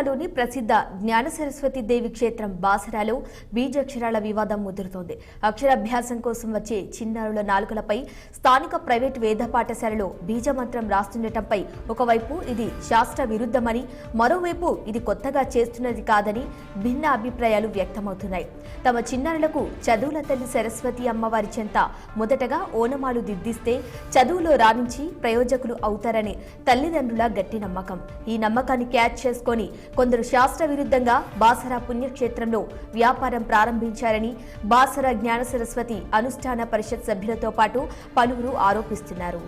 లోని ప్రసిద్ధ జ్ఞాన సరస్వతి దేవి క్షేత్రం బాసరాలో బీజాక్షరాల వివాదం ముదురుతోంది. అక్షరాభ్యాసం కోసం వచ్చే చిన్నారుల నాలుకలపై స్థానిక ప్రైవేట్ వేద పాఠశాలలో బీజమంత్రం రాస్తుండటంపై ఒకవైపు ఇది శాస్త్ర విరుద్ధమని మరోవైపు ఇది కొత్తగా చేస్తున్నది కాదని భిన్న అభిప్రాయాలు వ్యక్తమవుతున్నాయి. తమ చిన్నారులకు చదువుల తల్లి సరస్వతి అమ్మవారి చెంత మొదటగా ఓనమాలు దిద్దిస్తే చదువులో రాణించి ప్రయోజకులు అవుతారని తల్లిదండ్రుల గట్టి నమ్మకం. ఈ నమ్మకాన్ని క్యాచ్ చేసుకొని కొందరు శాస్త్ర విరుద్ధంగా బాసరా పుణ్యక్షేత్రంలో వ్యాపారం ప్రారంభించారని బాసరా జ్ఞాన సరస్వతి అనుష్ఠాన పరిషత్ సభ్యులతో పాటు పలువురు ఆరోపిస్తున్నారు.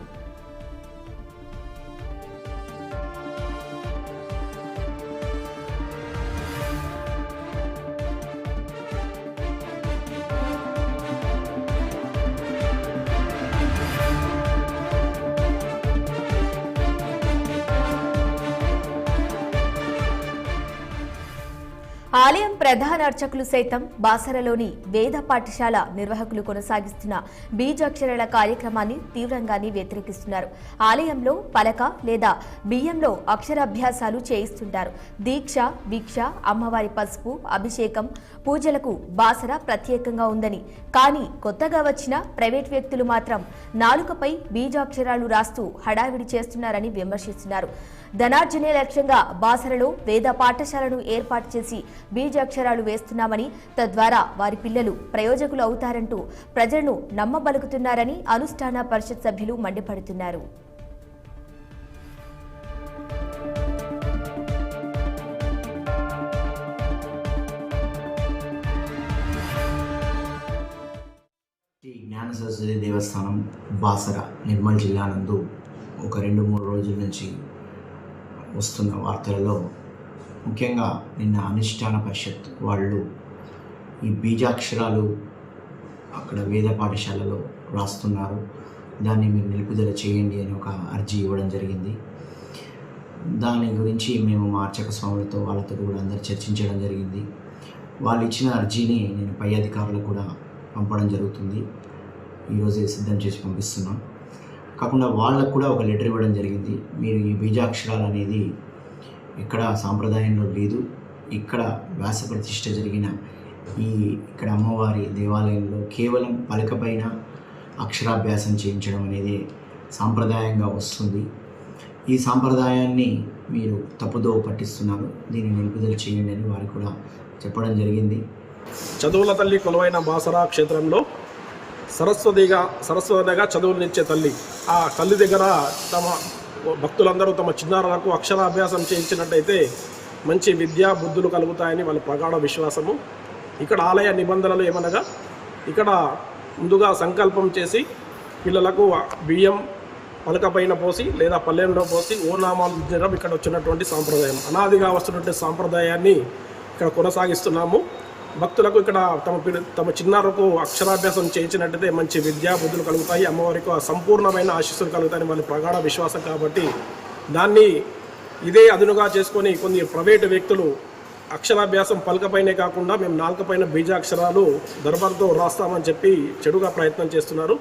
ఆలయం ప్రధాన అర్చకులు సైతం బాసరలోని వేద పాఠశాల నిర్వాహకులు కొనసాగిస్తున్న బీజాక్షరాల కార్యక్రమాన్ని తీవ్రంగానే వ్యతిరేకిస్తున్నారు. ఆలయంలో పలక లేదా బియ్యంలో అక్షరాభ్యాసాలు చేయిస్తుంటారు. దీక్ష భిక్ష అమ్మవారి పసుపు అభిషేకం పూజలకు బాసర ప్రత్యేకంగా ఉందని. కానీ కొత్తగా వచ్చిన ప్రైవేట్ వ్యక్తులు మాత్రం నాలుకపై బీజాక్షరాలు రాస్తూ హడావిడి చేస్తున్నారని విమర్శిస్తున్నారు. ధనార్జనే లక్ష్యంగా బాసరలో వేద పాఠశాలను ఏర్పాటు చేసి బీజాక్షరాలు వేస్తున్నామని తద్వారా వారి పిల్లలు ప్రయోజకులు అవుతారంటూ ప్రజలను నమ్మబలుకుతున్నారని అనుష్ఠాన పరిషత్ సభ్యులు మండిపడుతున్నారు. శ్రీ జ్ఞాన సరస్వతి దేవస్థానం బాసర నిర్మల్ జిల్లా నందు ఒక రెండు మూడు రోజుల నుంచి వస్తున్న వార్తలలో ముఖ్యంగా నిన్న అనుష్ఠాన పరిషత్ వాళ్ళు ఈ బీజాక్షరాలు అక్కడ వేద పాఠశాలలో రాస్తున్నారు. దాన్ని మీరు నిలుపుదల చేయండి అని ఒక అర్జీ ఇవ్వడం జరిగింది. దాని గురించి మేము మా అర్చక స్వాములతో వాళ్ళతో కూడా అందరు చర్చించడం జరిగింది. వాళ్ళు ఇచ్చిన అర్జీని నేను పై అధికారులకు కూడా పంపడం జరుగుతుంది. ఈరోజే సిద్ధం చేసి పంపిస్తున్నాం. కాకుండా వాళ్ళకు కూడా ఒక లెటర్ ఇవ్వడం జరిగింది. మీరు ఈ బీజాక్షరాలు అనేది ఇక్కడ సాంప్రదాయంలో లేదు. ఇక్కడ వ్యాస ప్రతిష్ఠ జరిగిన ఈ ఇక్కడ అమ్మవారి దేవాలయంలో కేవలం పలకపైన అక్షరాభ్యాసం చేయించడం అనేది సాంప్రదాయంగా వస్తుంది. ఈ సాంప్రదాయాన్ని మీరు తప్పుదో పట్టిస్తున్నారు. దీన్ని నిలుపుదల చేయండి అని వారికి కూడా చెప్పడం జరిగింది. చదువుల తల్లి కొలువైన బాసరా క్షేత్రంలో సరస్వతిగా సరస్వతిగా చదువునిచ్చే తల్లి ఆ తల్లి దగ్గర తమ భక్తులందరూ తమ చిన్నారులకు అక్షరాభ్యాసం చేయించినట్టయితే మంచి విద్యా బుద్ధులు కలుగుతాయని వాళ్ళ ప్రగాఢ విశ్వాసము. ఇక్కడ ఆలయ నిబంధనలు ఏమనగా ఇక్కడ ముందుగా సంకల్పం చేసి పిల్లలకు బియ్యం పలకపైన పోసి లేదా పల్లెంలో పోసి ఓనామాలు దిద్దడం ఇక్కడ వచ్చినటువంటి సాంప్రదాయం. అనాదిగా వస్తున్నటువంటి సాంప్రదాయాన్ని ఇక్కడ కొనసాగిస్తున్నాము. భక్తులకు ఇక్కడ తమ తమ చిన్నారకు అక్షరాభ్యాసం చేయించినట్టయితే మంచి విద్యా బుద్ధులు కలుగుతాయి. అమ్మవారికి సంపూర్ణమైన ఆశీస్సులు కలుగుతాయని వాళ్ళ ప్రగాఢ విశ్వాసం కాబట్టి దాన్ని ఇదే అదునుగా చేసుకొని కొన్ని ప్రైవేటు వ్యక్తులు అక్షరాభ్యాసం పలకపైనే కాకుండా మేము నాలుకపైన బీజాక్షరాలు దర్బార్తో రాస్తామని చెప్పి చెడుగా ప్రయత్నం చేస్తున్నారు.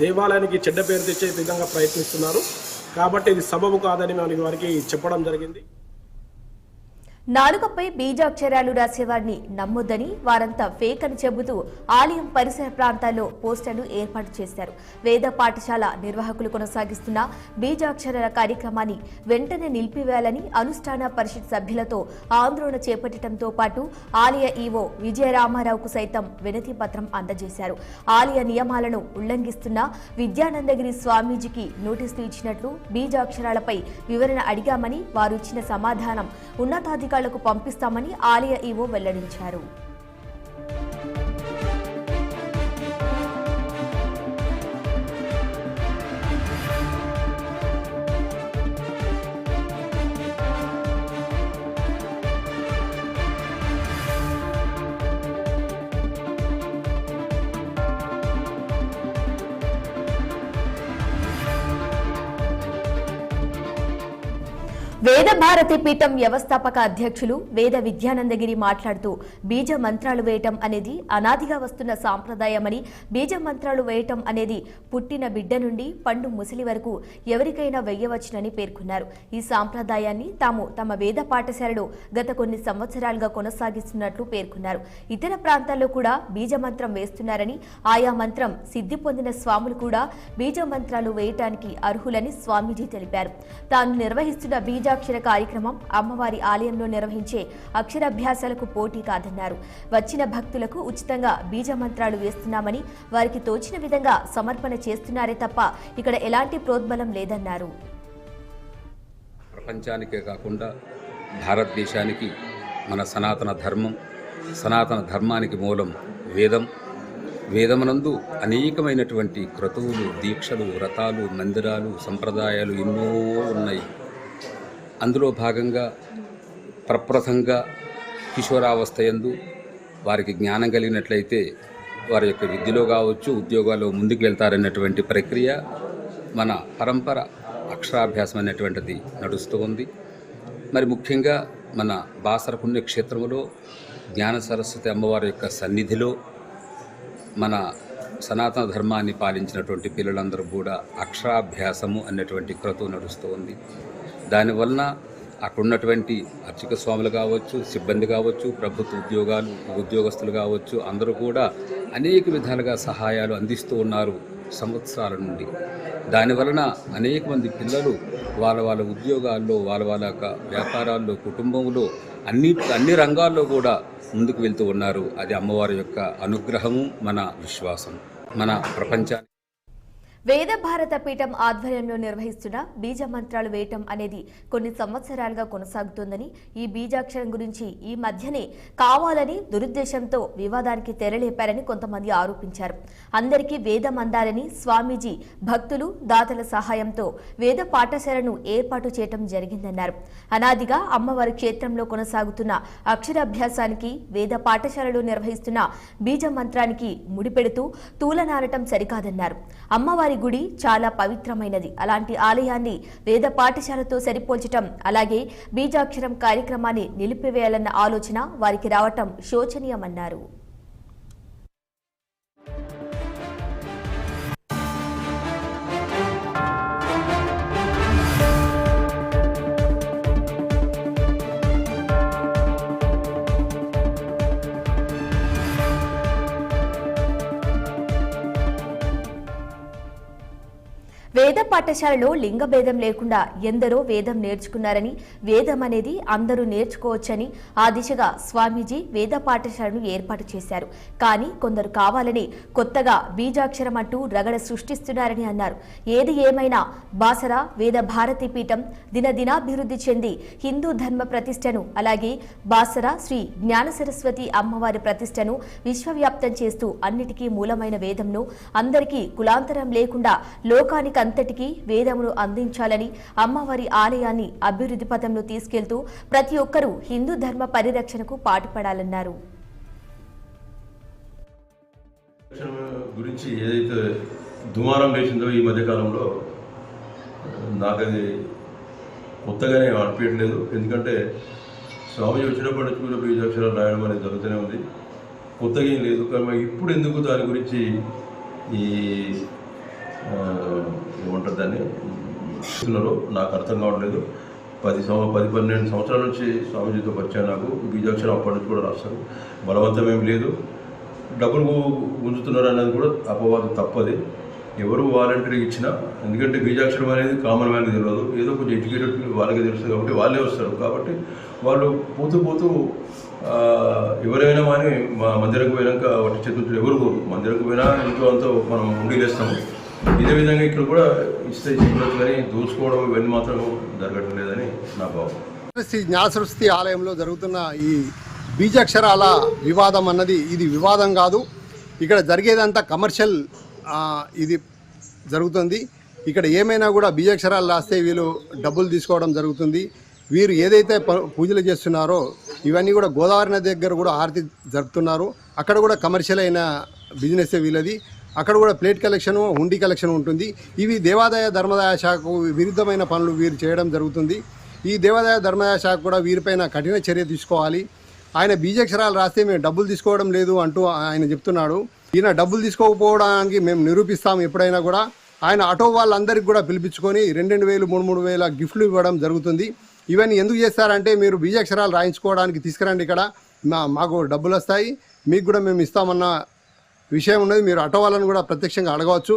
దేవాలయానికి చెడ్డ పేరు తెచ్చే విధంగా ప్రయత్నిస్తున్నారు. కాబట్టి ఇది సబబు కాదని మేము వారికి చెప్పడం జరిగింది. నాలుకపై బీజాక్షరాలు రాసేవారిని నమ్మొద్దని వారంతా ఫేక్ అని చెబుతూ ఆలయం పరిసర ప్రాంతాల్లో పోస్టర్లు ఏర్పాటు చేశారు. వేద పాఠశాల నిర్వాహకులు కొనసాగిస్తున్న బీజాక్షరాల కార్యక్రమాన్ని వెంటనే నిలిపివేయాలని అనుష్ఠాన పరిషత్ సభ్యులతో ఆందోళన చేపట్టడంతో పాటు ఆలయ ఈవో విజయరామారావుకు సైతం వినతి పత్రం అందజేశారు. ఆలయ నియమాలను ఉల్లంఘిస్తున్న విద్యానందగిరి స్వామీజీకి నోటీసులు ఇచ్చినట్లు బీజాక్షరాలపై వివరణ అడిగామని వారు ఇచ్చిన సమాధానం అధికారులకు పంపిస్తామని ఆలయ ఈవో వెల్లడించారు. వేద భారతి పీఠం వ్యవస్థాపక అధ్యక్షులు వేద విద్యానందగిరి మాట్లాడుతూ బీజ మంత్రాలు వేయటం అనేది అనాదిగా వస్తున్న సాంప్రదాయమని బీజ మంత్రాలు వేయటం అనేది పుట్టిన బిడ్డ నుండి పండు ముసలి వరకు ఎవరికైనా వెయ్యవచ్చునని పేర్కొన్నారు. ఈ సాంప్రదాయాన్ని తాము తమ వేద పాఠశాలలో గత కొన్ని సంవత్సరాలుగా కొనసాగిస్తున్నట్లు పేర్కొన్నారు. ఇతర ప్రాంతాల్లో కూడా బీజ మంత్రం వేస్తున్నారని ఆయా మంత్రం సిద్ధి పొందిన స్వాములు కూడా బీజ మంత్రాలు వేయటానికి అర్హులని స్వామీజీ తెలిపారు. తాను నిర్వహిస్తున్న బీజాక్షర కార్యక్రమం అమ్మవారి ఆలయంలో నిర్వహించే అక్షరాభ్యాసాలకు పోటీ కాదన్నారు. వచ్చిన భక్తులకు ఉచితంగా బీజ మంత్రాలు వేస్తున్నామని వారికి తోచిన విధంగా సమర్పణ చేస్తున్నారే తప్ప ఇక్కడ ఎలాంటి ప్రోద్బలం లేదన్నారు. ప్రపంచానికే కాకుండా భారతదేశానికి మన సనాతన ధర్మం సనాతన ధర్మానికి మూలం వేదం. వేదమనందు అనేకమైనటువంటి క్రతువులు దీక్షలు వ్రతాలు మందిరాలు సంప్రదాయాలు ఎన్నో ఉన్నాయి. అందులో భాగంగా ప్రప్రథంగా కిషోరావస్థ యందు వారికి జ్ఞానం కలిగినట్లయితే వారి యొక్క విద్యలో కావచ్చు ఉద్యోగాల్లో ముందుకు వెళ్తారన్నటువంటి ప్రక్రియ మన పరంపర అక్షరాభ్యాసం అనేటువంటిది నడుస్తూ ఉంది. మరి ముఖ్యంగా మన బాసర పుణ్యక్షేత్రములో జ్ఞాన సరస్వతి అమ్మవారి యొక్క సన్నిధిలో మన సనాతన ధర్మాన్ని పాలించినటువంటి పిల్లలందరూ కూడా అక్షరాభ్యాసము అనేటువంటి క్రతువు నడుస్తూ ఉంది. దానివలన అక్కడ ఉన్నటువంటి అర్చక స్వాములు కావచ్చు సిబ్బంది కావచ్చు ప్రభుత్వ ఉద్యోగాలు ఉద్యోగస్తులు కావచ్చు అందరూ కూడా అనేక విధాలుగా సహాయాలు అందిస్తూ ఉన్నారు సంవత్సరాల నుండి. దానివలన అనేక మంది పిల్లలు వాళ్ళ వాళ్ళ ఉద్యోగాల్లో వాళ్ళ వాళ్ళ యొక్క వ్యాపారాల్లో కుటుంబంలో అన్ని అన్ని రంగాల్లో కూడా ముందుకు వెళ్తూ ఉన్నారు. అది అమ్మవారి యొక్క అనుగ్రహము మన విశ్వాసం మన ప్రపంచానికి వేద భారత పీఠం ఆధ్వర్యంలో నిర్వహిస్తున్న బీజ మంత్రాలు వేయటం అనేది కొన్ని సంవత్సరాలుగా కొనసాగుతోందని ఈ బీజాక్షరం గురించి ఈ మధ్యనే కావాలని దురుద్దేశంతో వివాదానికి తెరలేపారని కొంతమంది ఆరోపించారు. అందరికీ వేదం అందాలని స్వామీజీ భక్తులు దాతల సహాయంతో వేద పాఠశాలను ఏర్పాటు చేయటం జరిగిందన్నారు. అనాదిగా అమ్మవారి క్షేత్రంలో కొనసాగుతున్న అక్షరాభ్యాసానికి వేద పాఠశాలలో నిర్వహిస్తున్న బీజ మంత్రానికి ముడిపెడుతూ తూలనారటం సరికాదన్నారు. అమ్మవారి గుడి చాలా పవిత్రమైనది. అలాంటి ఆలయాన్ని వేద పాఠశాలతో సరిపోల్చటం అలాగే బీజాక్షరం కార్యక్రమాన్ని నిలిపివేయాలన్న ఆలోచన వారికి రావటం శోచనీయమన్నారు. వేద పాఠశాలలో లింగ భేదం లేకుండా ఎందరో వేదం నేర్చుకున్నారని వేదం అనేది అందరూ నేర్చుకోవచ్చని ఆ దిశగా స్వామీజీ వేద పాఠశాలను ఏర్పాటు చేశారు. కానీ కొందరు కావాలని కొత్తగా బీజాక్షరం అంటూ రగడ సృష్టిస్తున్నారని అన్నారు. ఏది ఏమైనా బాసర వేద భారతి పీఠం దినదినాభివృద్ధి చెంది హిందూ ధర్మ ప్రతిష్టను అలాగే బాసర శ్రీ జ్ఞాన సరస్వతి అమ్మవారి ప్రతిష్టను విశ్వవ్యాప్తం చేస్తూ అన్నిటికీ మూలమైన వేదంను అందరికీ కులాంతరం లేకుండా లోకానికి అంతటికీ వేదమును అందించాలని అమ్మవారి ఆలయాన్ని అభివృద్ధి పథంలో తీసుకెళ్తూ ప్రతి ఒక్కరూ హిందూ ధర్మ పరిరక్షణకు పాటుపడాలన్నారు. గురించి ఏదైతే దుమారం లేచిందో ఈ మధ్యకాలంలో నాకు అది కొత్తగానే అనిపించట్లేదు. ఎందుకంటే స్వామి వచ్చినప్పటి నుంచి కూడా బీజాక్షరాలు రాయడం అనేది జరుగుతూనే ఉంది. కొత్తగా ఏం లేదు. కానీ ఇప్పుడు ఎందుకు దాని గురించి ఈ ఆ, ఏమంటారు దాన్ని? నాకు అర్థం కావట్లేదు. పది సంవ పది పన్నెండు సంవత్సరాల నుంచి స్వామీజీతో పరిచయం నాకు. బీజాక్షరం అప్పటి నుంచి కూడా రాస్తారు. బలవంతం ఏం లేదు. డబ్బులు గుంజుతున్నారు అనేది కూడా అపవాదం తప్పది. ఎవరు వాలంటీర్ ఇచ్చినా ఎందుకంటే బీజాక్షరం అనేది కామన్ మ్యాన్ తెలియదు. ఏదో కొంచెం ఎడ్యుకేటెడ్ వాళ్ళకి తెలుస్తుంది కాబట్టి వాళ్ళే వస్తారు. కాబట్టి వాళ్ళు పోతూ పోతూ ఎవరైనా కానీ మా మందిరంకి పోయినాక వాటి చేతులు ఎవరు మందిరకు పోయినా ఇంట్లో అంతా మనం ఉండిలేస్తాము ఇదే విధంగా ఇక్కడ కూడా ఇస్తే చెప్పవచ్చు కానీ దూసుకోవడం ఇవన్నీ మాత్రం జరగటం లేదని నా భావం. శ్రీ జ్ఞాసృష్టి ఆలయంలో జరుగుతున్న ఈ బీజాక్షరాల వివాదం అన్నది ఇది వివాదం కాదు. ఇక్కడ జరిగేదంతా కమర్షియల్ ఇది జరుగుతుంది. ఇక్కడ ఏమైనా కూడా బీజాక్షరాలు రాస్తే వీళ్ళు డబ్బులు తీసుకోవడం జరుగుతుంది. వీరు ఏదైతే ప- పూజలు చేస్తున్నారో ఇవన్నీ కూడా గోదావరి నది దగ్గర కూడా హారతి జరుపుతున్నారు. అక్కడ కూడా కమర్షియల్ అయిన బిజినెస్ వీళ్ళది. అక్కడ కూడా ప్లేట్ కలెక్షన్ హుండీ కలెక్షన్ ఉంటుంది. ఇవి దేవాదాయ ధర్మదాయ శాఖకు విరుద్ధమైన పనులు వీరు చేయడం జరుగుతుంది. ఈ దేవాదాయ ధర్మదాయ శాఖ కూడా వీరిపైన కఠిన చర్య తీసుకోవాలి. ఆయన బీజాక్షరాలు రాస్తే మేము డబ్బులు తీసుకోవడం లేదు అంటూ ఆయన చెప్తున్నాడు. ఈయన డబ్బులు తీసుకోకపోవడానికి మేము నిరూపిస్తాం ఎప్పుడైనా కూడా. ఆయన ఆటో వాళ్ళందరికీ కూడా పిలిపించుకొని రెండు రెండు వేలు మూడు మూడు వేల గిఫ్ట్లు ఇవ్వడం జరుగుతుంది. ఇవన్నీ ఎందుకు చేస్తారంటే మీరు బీజాక్షరాలు రాయించుకోవడానికి తీసుకురండి ఇక్కడ. మా మాకు డబ్బులు వస్తాయి. మీకు కూడా మేము ఇస్తామన్న విషయం ఉన్నది మీరు ఆటో వాళ్ళని కూడా ప్రత్యక్షంగా అడగవచ్చు.